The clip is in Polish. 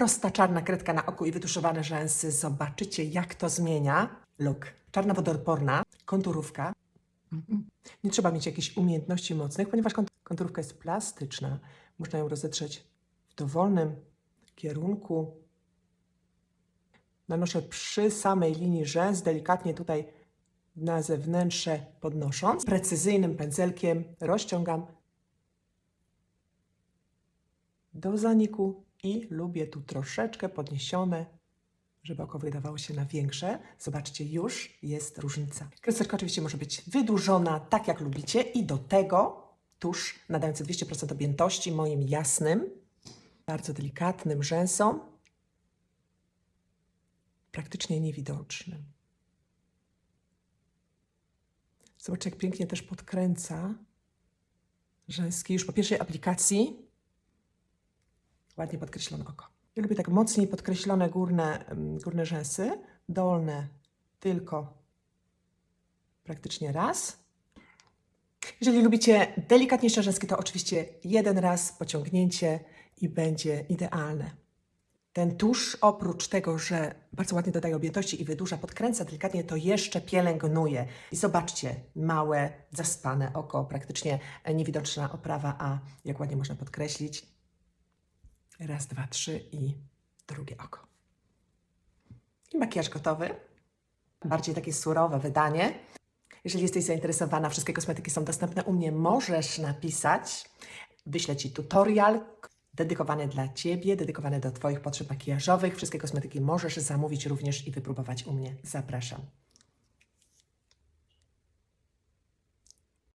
prosta czarna kredka na oku i wytuszowane rzęsy. Zobaczycie, jak to zmienia look. Czarna wodoodporna, konturówka. Mhm. Nie trzeba mieć jakichś umiejętności mocnych, ponieważ kont- konturówka jest plastyczna. Można ją rozetrzeć w dowolnym kierunku. Nanoszę przy samej linii rzęs, delikatnie tutaj na zewnętrzne podnosząc. Precyzyjnym pędzelkiem rozciągam do zaniku i lubię tu troszeczkę podniesione, żeby oko wydawało się na większe. Zobaczcie, już jest różnica. Kreseczka oczywiście może być wydłużona tak jak lubicie i do tego tusz nadający 200% objętości moim jasnym, bardzo delikatnym rzęsom, praktycznie niewidocznym. Zobaczcie, jak pięknie też podkręca rzęski już po pierwszej aplikacji. Ładnie podkreślone oko. Lubię tak mocniej podkreślone górne, górne rzęsy, dolne tylko praktycznie raz. Jeżeli lubicie delikatniejsze rzęski, to oczywiście jeden raz pociągnięcie i będzie idealne. Ten tusz, oprócz tego, że bardzo ładnie dodaje objętości i wydłuża, podkręca delikatnie, to jeszcze pielęgnuje. I zobaczcie, małe, zaspane oko, praktycznie niewidoczna oprawa, a jak ładnie można podkreślić. Raz, dwa, trzy i drugie oko. I makijaż gotowy. Bardziej takie surowe wydanie. Jeżeli jesteś zainteresowana, wszystkie kosmetyki są dostępne u mnie, możesz napisać. Wyślę Ci tutorial dedykowany dla Ciebie, dedykowany do Twoich potrzeb makijażowych. Wszystkie kosmetyki możesz zamówić również i wypróbować u mnie. Zapraszam.